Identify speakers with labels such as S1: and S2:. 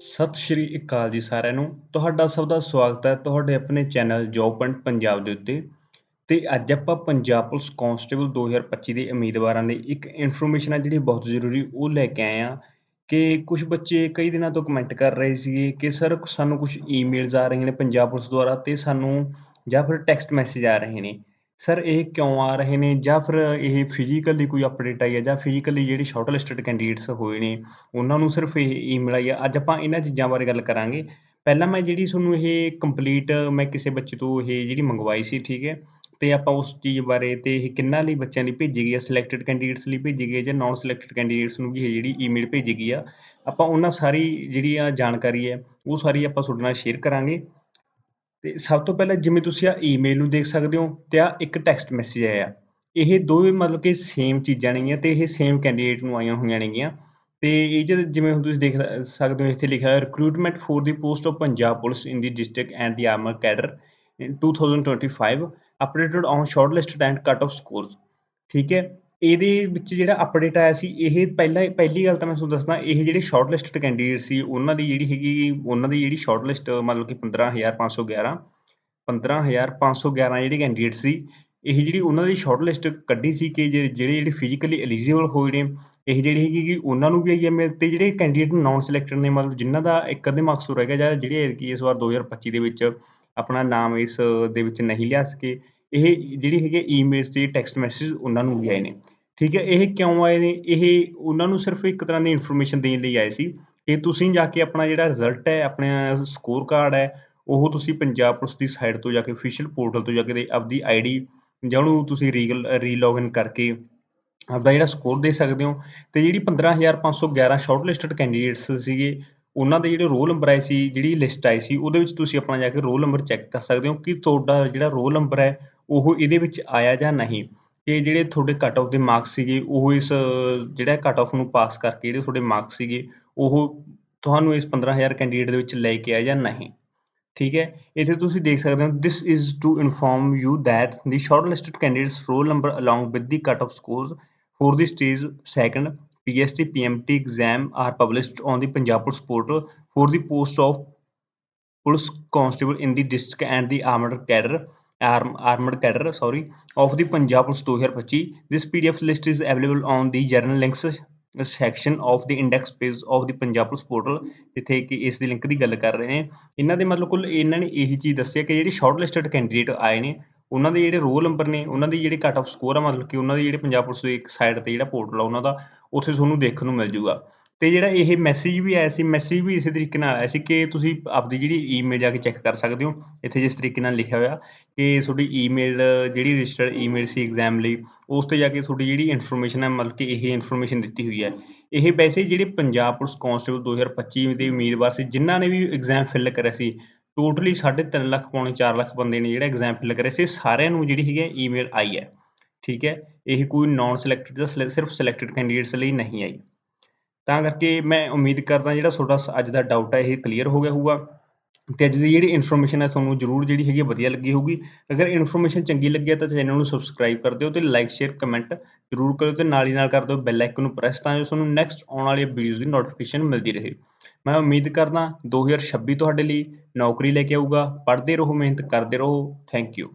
S1: ਸਤਿ ਸ਼੍ਰੀ ਅਕਾਲ ਜੀ ਸਾਰਿਆਂ ਨੂੰ। ਤੁਹਾਡਾ ਸਭ ਦਾ ਸਵਾਗਤ ਹੈ ਤੁਹਾਡੇ ਆਪਣੇ ਚੈਨਲ ਜੌਬ ਪੁਆਇੰਟ ਪੰਜਾਬ ਦੇ ਉੱਤੇ। ਤੇ ਅੱਜ ਆਪਾਂ ਪੰਜਾਬ ਪੁਲਿਸ ਕਾਂਸਟੇਬਲ 2025 ਦੇ ਉਮੀਦਵਾਰਾਂ ਲਈ ਇੱਕ ਇਨਫੋਰਮੇਸ਼ਨ ਹੈ ਜਿਹੜੀ ਬਹੁਤ ਜ਼ਰੂਰੀ, ਉਹ ਲੈ ਕੇ ਆਏ ਆ ਕਿ ਕੁਝ ਬੱਚੇ ਕਈ ਦਿਨਾਂ ਤੋਂ ਕਮੈਂਟ ਕਰ ਰਹੇ ਸੀਗੇ ਕਿ ਸਰ ਸਾਨੂੰ ਕੁਝ ਈਮੇਲਸ ਆ ਰਹੀਆਂ ਨੇ ਪੰਜਾਬ ਪੁਲਿਸ ਦੁਆਰਾ ਤੇ ਸਾਨੂੰ ਜਾਂ ਫਿਰ ਟੈਕਸਟ ਮੈਸੇਜ ਆ ਰਹੇ ਨੇ। ਸਰ ਇਹ ਕਿਉਂ ਆ ਰਹੇ ਨੇ? ਜਾਂ ਫਿਰ ਇਹ ਫਿਜ਼ੀਕਲੀ ਕੋਈ ਅਪਡੇਟ ਆਈ ਹੈ? ਜਾਂ ਫਿਜ਼ੀਕਲੀ ਜਿਹੜੀ ਸ਼ਾਰਟ ਲਿਸਟਡ ਕੈਂਡੀਡੇਟਸ ਹੋਏ ਨੇ, ਉਹਨਾਂ ਨੂੰ ਸਿਰਫ ਇਹ ਈਮੇਲ ਆਈ ਹੈ? ਅੱਜ ਆਪਾਂ ਇਹਨਾਂ ਚੀਜ਼ਾਂ ਬਾਰੇ ਗੱਲ ਕਰਾਂਗੇ। ਪਹਿਲਾਂ ਮੈਂ ਜਿਹੜੀ ਤੁਹਾਨੂੰ ਇਹ ਕੰਪਲੀਟ ਮੈਂ ਕਿਸੇ ਬੱਚੇ ਤੋਂ ਇਹ ਜਿਹੜੀ ਮੰਗਵਾਈ ਸੀ, ਠੀਕ ਹੈ? ਤੇ ਆਪਾਂ ਉਸ ਚੀਜ਼ ਬਾਰੇ ਤੇ ਇਹ ਕਿੰਨਾ ਲਈ ਬੱਚਿਆਂ ਲਈ ਭੇਜੀ ਗਈ ਹੈ? ਸਿਲੈਕਟਡ ਕੈਂਡੀਡੇਟਸ ਲਈ ਭੇਜੀ ਗਈ ਹੈ ਜਾਂ ਨਾਨ ਸਿਲੈਕਟਡ ਕੈਂਡੀਡੇਟਸ ਨੂੰ ਵੀ ਇਹ ਜਿਹੜੀ ਈਮੇਲ ਭੇਜੀ ਗਈ ਆ? ਆਪਾਂ ਉਹਨਾਂ ਸਾਰੀ ਜਿਹੜੀ ਆ ਜਾਣਕਾਰੀ ਹੈ, ਉਹ ਸਾਰੀ ਆਪਾਂ ਤੁਹਾਡੇ ਨਾਲ ਸ਼ੇਅਰ ਕਰਾਂਗੇ। ਤੇ ਸਭ ਤੋਂ ਪਹਿਲਾਂ ਜਿਵੇਂ ਤੁਸੀਂ ਆ ਈਮੇਲ ਨੂੰ ਦੇਖ ਸਕਦੇ ਹੋ ਤੇ ਆ ਇੱਕ ਟੈਕਸਟ ਮੈਸੇਜ ਆਇਆ। ਇਹ ਦੋਵੇਂ ਮਤਲਬ ਕਿ ਸੇਮ ਚੀਜ਼ਾਂ ਨੇਗੀਆਂ ਤੇ ਇਹ ਸੇਮ ਕੈਂਡੀਡੇਟ ਨੂੰ ਆਈਆਂ ਹੋਈਆਂ ਨੇਗੀਆਂ। ਤੇ ਇਹ ਜਦ ਜਿਵੇਂ ਹੁਣ ਤੁਸੀਂ ਦੇਖ ਸਕਦੇ ਹੋ ਇੱਥੇ ਲਿਖਿਆ ਹੈ recruitment for the post of Punjab police in the district and the armour cadre in 2025 updated on shortlisted and cut off scores ਠੀਕ ਹੈ? ਇਹਦੇ ਵਿੱਚ ਜਿਹੜਾ ਅਪਡੇਟ ਆਇਆ ਸੀ, ਇਹ ਪਹਿਲਾਂ, ਪਹਿਲੀ ਗੱਲ ਤਾਂ ਮੈਂ ਤੁਹਾਨੂੰ ਦੱਸਦਾ, ਇਹ ਜਿਹੜੇ ਸ਼ਾਰਟ ਲਿਸਟਡ ਕੈਂਡੀਡੇਟ ਸੀ, ਉਹਨਾਂ ਦੀ ਜਿਹੜੀ ਹੈਗੀ, ਉਹਨਾਂ ਦੀ ਜਿਹੜੀ ਸ਼ਾਰਟ ਲਿਸਟ ਮਤਲਬ ਕਿ 15511 15511 ਜਿਹੜੇ ਕੈਂਡੀਡੇਟ ਸੀ, ਇਹ ਜਿਹੜੀ ਉਹਨਾਂ ਦੀ ਸ਼ਾਰਟ ਲਿਸਟ ਕੱਢੀ ਸੀ ਕਿ ਜਿਹੜੇ ਜਿਹੜੇ ਫਿਜ਼ੀਕਲੀ ਐਲੀਜੀਬਲ ਹੋਏ ਨੇ, ਇਹ ਜਿਹੜੀ ਹੈਗੀ ਕਿ ਉਹਨਾਂ ਨੂੰ ਵੀ ਆਈ ਐਮ ਤੇ ਜਿਹੜੇ ਕੈਂਡੀਡੇਟ ਨਾਨ ਸਿਲੈਕਟਡ ਨੇ, ਮਤਲਬ ਜਿਨ੍ਹਾਂ ਦਾ ਇੱਕ ਅੱਧੇ ਮਾਰਕਸ ਰਹਿ ਗਿਆ ਜਾਂ ਜਿਹੜੇ ਕਿ ਇਸ ਵਾਰ 2025 ਦੇ ਵਿੱਚ ਆਪਣਾ ਨਾਮ ਇਸ ਦੇ ਵਿੱਚ ਨਹੀਂ ਲਿਆ ਸਕੇ ਇਹ ਜਿਹੜੀ ਹੈਗੇ ਈਮੇਲਸ ਤੇ ਟੈਕਸਟ ਮੈਸੇਜ ਉਹਨਾਂ ਨੂੰ ਵੀ ਆਏ ਨੇ। ਠੀਕ ਹੈ, ਇਹ ਕਿਉਂ ਆਏ ਨੇ? ਇਹ ਉਹਨਾਂ ਨੂੰ ਸਿਰਫ ਇੱਕ ਤਰ੍ਹਾਂ ਦੀ ਇਨਫੋਰਮੇਸ਼ਨ ਦੇਣ ਲਈ ਆਏ ਸੀ। ਕਿ ਤੁਸੀਂ ਜਾ ਕੇ ਆਪਣਾ ਜਿਹੜਾ ਰਿਜ਼ਲਟ ਹੈ, ਆਪਣਾ ਸਕੋਰ ਕਾਰਡ ਹੈ, ਉਹ ਤੁਸੀਂ ਪੰਜਾਬ ਪੁਲਿਸ ਦੀ ਸਾਈਟ ਤੋਂ ਜਾ ਕੇ ਅਫੀਸ਼ੀਅਲ ਪੋਰਟਲ ਤੋਂ ਜਾ ਕੇ ਆਪਦੀ ਆਈਡੀ ਜਾਂ ਉਹਨੂੰ ਤੁਸੀਂ ਰੀਗਲ ਰੀਲੌਗਇਨ ਕਰਕੇ ਆਪਦਾ ਜਿਹੜਾ ਸਕੋਰ ਦੇ ਸਕਦੇ ਹੋ। ਤੇ ਜਿਹੜੀ 15511 ਸ਼ਾਰਟ ਲਿਸਟਡ ਕੈਂਡੀਡੇਟਸ ਸੀਗੇ, ਉਹਨਾਂ ਦੇ ਜਿਹੜੇ ਰੋਲ ਨੰਬਰ ਆਏ ਸੀ, ਜਿਹੜੀ ਲਿਸਟ ਆਈ ਸੀ, ਉਹਦੇ ਵਿੱਚ ਤੁਸੀਂ ਆਪਣਾ ਜਾ ਕੇ ਰੋਲ ਨੰਬਰ ਚੈੱਕ ਕਰ ਸਕਦੇ ਹੋ ਕਿ ਤੁਹਾਡਾ ਜਿਹੜਾ ਰੋਲ ਨੰਬਰ ਹੈ ਉਹ ਇਹਦੇ ਵਿੱਚ ਆਇਆ ਜਾਂ ਨਹੀਂ ਕਿ ਜਿਹੜੇ ਤੁਹਾਡੇ ਕੱਟ ਆਫ ਦੇ ਮਾਰਕਸ ਸੀਗੇ ਉਹ ਇਸ ਜਿਹੜਾ ਕੱਟ ਆਫ ਨੂੰ ਪਾਸ ਕਰਕੇ ਜਿਹੜੇ ਤੁਹਾਡੇ ਮਾਰਕਸ ਸੀਗੇ ਉਹ ਤੁਹਾਨੂੰ ਇਸ 15000 ਕੈਂਡੀਡੇਟ ਦੇ ਵਿੱਚ ਲੈ ਕੇ ਆਇਆ ਜਾਂ ਨਹੀਂ ਠੀਕ ਹੈ ਇੱਥੇ ਤੁਸੀਂ ਦੇਖ ਸਕਦੇ ਹੋ this is to inform you that the shortlisted candidates roll number along with the cut off scores for the stage second PST PMT exam are published on the Punjab Police portal for the post of police constable in the district and the armed cadre arm, armored cadre sorry of the Punjab Police 2025 this PDF list is available on the general links section of the index page of the Punjab police portal ਜਿੱਥੇ ਕਿ ਇਸ ਦੀ link ਦੀ ਗੱਲ ਕਰ ਰਹੇ ਨੇ। ਇਹਨਾਂ ਦੇ ਮਤਲਬ ਕੁੱਲ ਇਹਨਾਂ ਨੇ ਇਹੀ ਚੀਜ਼ ਦੱਸਿਆ ਕਿ ਜਿਹੜੇ ਸ਼ਾਰਟ ਲਿਸਟਡ ਕੈਂਡੀਡੇਟ ਆਏ ਨੇ ਉਹਨਾਂ ਦੇ ਜਿਹੜੇ ਰੋਲ ਨੰਬਰ ਨੇ ਉਹਨਾਂ ਦੀ ਜਿਹੜੀ ਕੱਟ ਆਫ ਸਕੋਰ ਆ ਮਤਲਬ ਕਿ ਉਹਨਾਂ ਦੇ ਜਿਹੜੇ ਪੰਜਾਬ ਪੁਲਿਸ ਦੀ ਇੱਕ ਸਾਈਡ ਤੇ ਜਿਹੜਾ ਪੋਰਟਲ ਆ ਉਹਨਾਂ ਦਾ ਉੱਥੇ ਤੁਹਾਨੂੰ ਦੇਖਣ ਨੂੰ ਮਿਲ ਜੂਗਾ। ਤੇ ਜਿਹੜਾ ਇਹ ਮੈਸੇਜ ਵੀ ਆਇਆ ਸੀ ਮੈਸੇਜ ਵੀ ਇਸੇ ਤਰੀਕੇ ਨਾਲ ਆਇਆ ਸੀ ਕਿ ਤੁਸੀਂ ਆਪਦੀ ਜਿਹੜੀ ਈਮੇਲ ਜਾ ਕੇ ਚੈੱਕ ਕਰ ਸਕਦੇ ਹੋ। ਇੱਥੇ ਜਿਸ ਤਰੀਕੇ ਨਾਲ ਲਿਖਿਆ ਹੋਇਆ ਕਿ ਤੁਹਾਡੀ ਈਮੇਲ ਜਿਹੜੀ ਰਜਿਸਟਰਡ ਈਮੇਲ ਸੀ ਐਗਜ਼ਾਮ ਲਈ, ਉਸ ਤੇ ਜਾ ਕੇ ਤੁਹਾਡੀ ਜਿਹੜੀ ਇਨਫੋਰਮੇਸ਼ਨ ਹੈ, ਮਤਲਬ ਕਿ ਇਹ ਇਨਫੋਰਮੇਸ਼ਨ ਦਿੱਤੀ ਹੋਈ ਹੈ। ਇਹ ਵੈਸੇ ਜਿਹੜੇ ਪੰਜਾਬ ਪੁਲਿਸ ਕਾਂਸਟੇਬਲ 2025 ਦੇ ਉਮੀਦਵਾਰ ਸੀ, ਜਿਨ੍ਹਾਂ ਨੇ ਵੀ ਐਗਜ਼ਾਮ ਫਿਲ ਕਰਿਆ ਸੀ ਟੋਟਲੀ 3.5 ਲੱਖ ਪੌਣੇ 4 ਲੱਖ ਬੰਦੇ ਨੇ ਜਿਹੜਾ ਐਗਜ਼ਾਮ ਫਿਲ ਕਰਿਆ ਸੀ ਸਾਰਿਆਂ ਨੂੰ ਜਿਹੜੀ ਹੈਗੀ ਈਮੇਲ ਆਈ ਹੈ। ਠੀਕ ਹੈ, ਇਹ ਕੋਈ ਨਾਨ ਸਿਲੈਕਟਡ ਜਾਂ ਸਿਰਫ ਸਿਲੈਕਟਡ ਕੈਂਡੀਡੇਟਸ ਲਈ ਨਹੀਂ ਆਈ। ਤਾਂ ਕਰਕੇ ਮੈਂ ਉਮੀਦ ਕਰਦਾ ਜਿਹੜਾ ਤੁਹਾਡਾ ਅੱਜ ਦਾ ਡਾਊਟ ਹੈ, ਇਹ ਕਲੀਅਰ ਹੋ ਗਿਆ ਹੋਊਗਾ। ਤੇ ਅੱਜ ਦੀ ਜਿਹੜੀ ਇਨਫੋਰਮੇਸ਼ਨ ਹੈ, ਤੁਹਾਨੂੰ ਜਰੂਰ ਜਿਹੜੀ ਹੈਗੀ ਵਧੀਆ ਲੱਗੀ ਹੋਊਗੀ। ਅਗਰ ਇਨਫੋਰਮੇਸ਼ਨ ਚੰਗੀ ਲੱਗੀ ਤਾਂ ਚੈਨਲ ਨੂੰ ਸਬਸਕ੍ਰਾਈਬ ਕਰ ਦਿਓ ਤੇ ਲਾਈਕ ਸ਼ੇਅਰ ਕਮੈਂਟ ਜਰੂਰ ਕਰਿਓ ਤੇ ਨਾਲ ਹੀ ਨਾਲ ਕਰ ਦਿਓ ਬੈਲ ਆਈਕਨ ਨੂੰ ਪ੍ਰੈਸ ਤਾਂ ਜੋ ਤੁਹਾਨੂੰ ਨੈਕਸਟ ਆਉਣ ਵਾਲੇ ਵੀਡੀਓਜ਼ ਦੀ ਨੋਟੀਫਿਕੇਸ਼ਨ ਮਿਲਦੀ ਰਹੇ। ਮੈਂ ਉਮੀਦ ਕਰਦਾ 2026 ਤੁਹਾਡੇ ਲਈ ਨੌਕਰੀ ਲੈ ਕੇ ਆਊਗਾ। ਪੜ੍ਹਦੇ ਰਹੋ, ਮਿਹਨਤ ਕਰਦੇ ਰਹੋ। Thank you